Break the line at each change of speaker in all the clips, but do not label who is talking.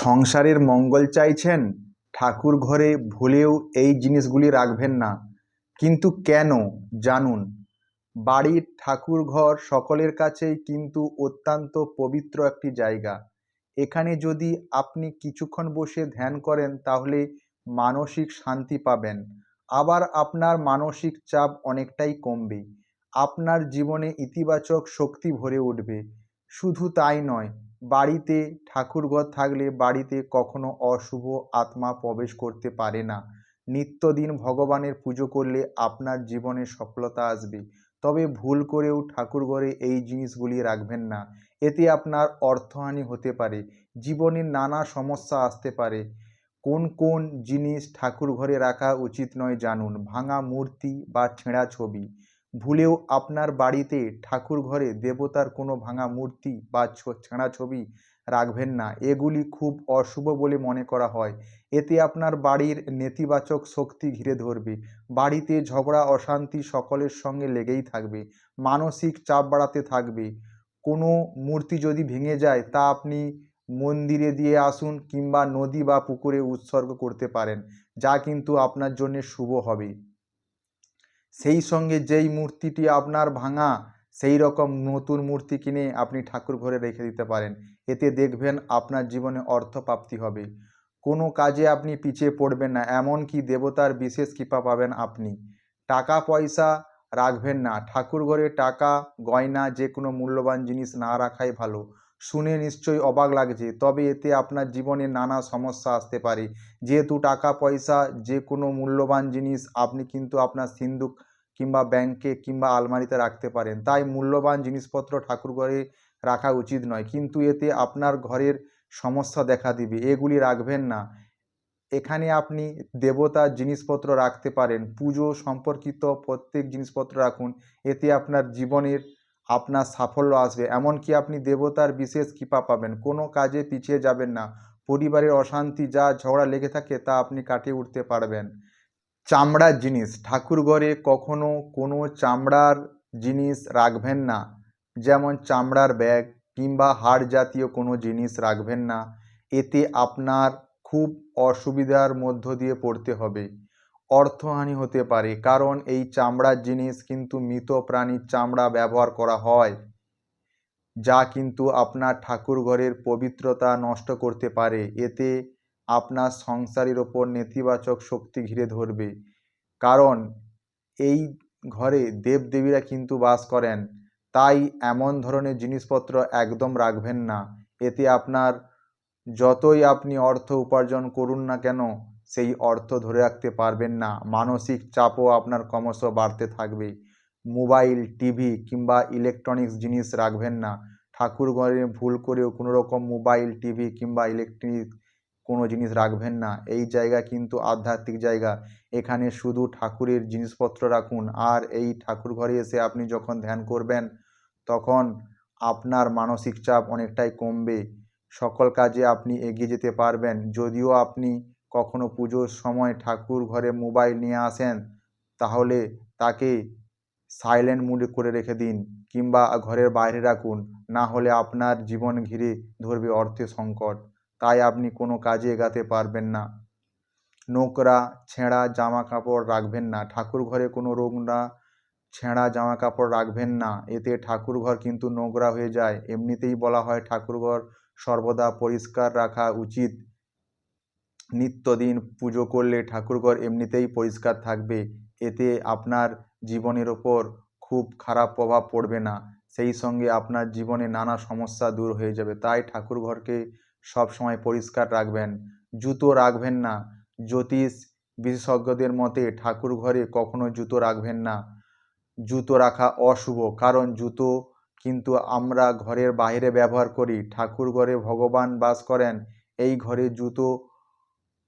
সংসারের মঙ্গল চাইছেন, ঠাকুর ঘরে ভুলেও এই জিনিসগুলি রাখবেন না। কিন্তু কেন? জানুন। বাড়ির ঠাকুর ঘর সকলের কাছেই কিন্তু অত্যন্ত পবিত্র একটি জায়গা। এখানে যদি আপনি কিছুক্ষণ বসে ধ্যান করেন, তাহলে মানসিক শান্তি পাবেন। আবার আপনার মানসিক চাপ অনেকটাই কমবে। আপনার জীবনে ইতিবাচক শক্তি ভরে উঠবে। শুধু তাই নয় বাড়িতে ঠাকুরঘর থাকলে বাড়িতে কখনো অশুভ আত্মা প্রবেশ করতে পারে না। নিত্যদিন ভগবানের পুজো করলে আপনার জীবনে সফলতা আসবে। তবে ভুল করেও ঠাকুরঘরে এই জিনিসগুলি রাখবেন না। এতে আপনার অর্থহানি হতে পারে। জীবনে নানা সমস্যা আসতে পারে। কোন কোন জিনিস ঠাকুর ঘরে রাখা উচিত নয় জানুন। ভাঙা মূর্তি বা ছেঁড়া ছবি। ভুলেও আপনার বাড়িতে ঠাকুর ঘরে দেবতার কোনো ভাঙা মূর্তি বা ছেঁড়া ছবি রাখবেন না। এগুলি খুব অশুভ বলে মনে করা হয়। এতে আপনার বাড়ির নেতিবাচক শক্তি ঘিরে ধরবে। বাড়িতে ঝগড়া, অশান্তি সকলের সঙ্গে লেগেই থাকবে। মানসিক চাপ বাড়াতে থাকবে। কোনো মূর্তি যদি ভেঙে যায়, তা আপনি মন্দিরে দিয়ে আসুন কিংবা নদী বা পুকুরে উৎসর্গ করতে পারেন। যা কিন্তু আপনার জন্য শুভ হবে। সেই সঙ্গে যেই মূর্তিটি আপনার ভাঙা, সেই রকম নতুন মূর্তি কিনে আপনি ঠাকুর ঘরে রেখে দিতে পারেন। এতে দেখবেন আপনার জীবনে অর্থপ্রাপ্তি হবে। কোনো কাজে আপনি পিছিয়ে পড়বেন না, এমনকি দেবতার বিশেষ কৃপা পাবেন আপনি। টাকা, পয়সা রাখবেন না। ঠাকুর ঘরে টাকা, গয়না যে কোনো মূল্যবান জিনিস না রাখাই ভালো। শুনে নিশ্চয়ই অবাক লাগছে। তবে এতে আপনার জীবনে নানা সমস্যা আসতে পারে। যেহেতু টাকা পয়সা যে কোনো মূল্যবান জিনিস আপনি কিন্তু আপনার সিন্দুক কিংবা ব্যাংকে কিংবা আলমারিতে রাখতে পারেন। তাই মূল্যবান জিনিসপত্র ঠাকুর ঘরে রাখা উচিত নয়। কিন্তু এতে আপনার ঘরের সমস্যা দেখা দিবে। এগুলি রাখবেন না। এখানে আপনি দেবতার জিনিসপত্র রাখতে পারেন। পুজো সম্পর্কিত প্রত্যেক জিনিসপত্র রাখুন। এতে আপনার জীবনের আপনার সাফল্য আসবে। এমনকি আপনি দেবতার বিশেষ কৃপা পাবেন। কোনো কাজে পিছিয়ে যাবেন না। পরিবারের অশান্তি, যা ঝগড়া লেগে থাকে, তা আপনি কাটিয়ে উঠতে পারবেন। চামড়ার জিনিস। ঠাকুর ঘরে কখনো কোনো চামড়ার জিনিস রাখবেন না। যেমন চামড়ার ব্যাগ কিংবা হাড় জাতীয় কোনো জিনিস রাখবেন না। এতে আপনার খুব অসুবিধার মধ্য দিয়ে পড়তে হবে। অর্থহানি হতে পারে, কারণ এই চামড়ার জিনিস কিন্তু মৃত প্রাণীর চামড়া ব্যবহার করা হয়, যা কিন্তু আপনার ঠাকুর ঘরের পবিত্রতা নষ্ট করতে পারে। এতে আপনার সংসারের ওপর নেতিবাচক শক্তি ঘিরে ধরবে, কারণ এই ঘরে দেবদেবীরা কিন্তু বাস করেন। তাই এমন ধরনের জিনিসপত্র একদম রাখবেন না। এতে আপনার যতই আপনি অর্থ উপার্জন করুন না কেন সেই অর্থ ধরে রাখতে পারবেন না। মানসিক চাপও আপনার ক্রমশ বাড়তে থাকবে। মোবাইল, টিভি কিংবা ইলেকট্রনিক্স জিনিস রাখবেন না। ঠাকুর ঘরে ভুল করেও কোনো রকম মোবাইল, টিভি কিংবা ইলেকট্রিক কোনো জিনিস রাখবেন না। এই জায়গা কিন্তু আধ্যাত্মিক জায়গা। এখানে শুধু ঠাকুরের জিনিসপত্র রাখুন। আর এই ঠাকুর ঘরে এসে আপনি যখন ধ্যান করবেন, তখন আপনার মানসিক চাপ অনেকটাই কমবে। সকল কাজে আপনি এগিয়ে যেতে পারবেন। যদিও আপনি কখনো পুজোর সময় ঠাকুর ঘরে মোবাইল নিয়ে আসেন, তাহলে তাকে সাইলেন্ট মুডে করে রেখে দিন কিংবা ঘরের বাইরে রাখুন। না হলে আপনার জীবন ঘিরে ধরবে অর্থের সংকট। তাই আপনি কোনো কাজে এগাতে পারবেন না। নোংরা, ছেঁড়া জামা কাপড় রাখবেন না। ঠাকুর ঘরে কোনো নোংরা, ছেঁড়া জামা কাপড় রাখবেন না। এতে ঠাকুর ঘর কিন্তু নোংরা হয়ে যায়। এমনিতেই বলা হয় ঠাকুর ঘর সর্বদা পরিষ্কার রাখা উচিত। নিত্যদিন পুজো করলে ঠাকুরঘর এমনিতেই পরিষ্কার থাকবে। এতে আপনার জীবনের ওপর খুব খারাপ প্রভাব পড়বে না। সেই সঙ্গে আপনার জীবনে নানা সমস্যা দূর হয়ে যাবে। তাই ঠাকুরঘরকে সব সময় পরিষ্কার রাখবেন। জুতো রাখবেন না। জ্যোতিষ বিশেষজ্ঞদের মতে ঠাকুর ঘরে কখনো জুতো রাখবেন না। জুতো রাখা অশুভ। কারণ জুতো কিন্তু আমরা ঘরের বাইরে ব্যবহার করি। ঠাকুর ঘরে ভগবান বাস করেন, এই ঘরে জুতো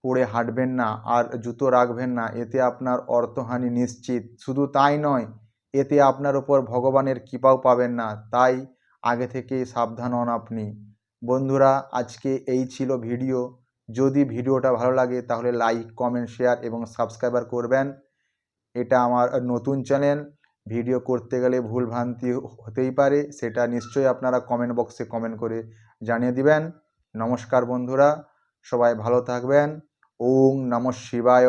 পরে হাঁটবেন না আর জুতো রাখবেন না, এতে আপনার অর্থহানি নিশ্চিত। শুধু তাই নয়, এতে আপনার ওপর ভগবানের কৃপাও পাবেন না, তাই আগে থেকে সাবধান হন আপনি। বন্ধুরা, আজকে এই ছিল ভিডিও। যদি ভিডিওটা ভালো লাগে, তাহলে লাইক, কমেন্ট, শেয়ার এবং সাবস্ক্রাইবার করবেন। এটা আমার নতুন চ্যানেল। ভিডিও করতে গেলে ভুল ভ্রান্তি হতেই পারে, সেটা নিশ্চয়ই আপনারা কমেন্ট বক্সে কমেন্ট করে জানিয়ে দিবেন। নমস্কার বন্ধুরা, সবাই ভালো থাকবেন। ওং নম শিবায়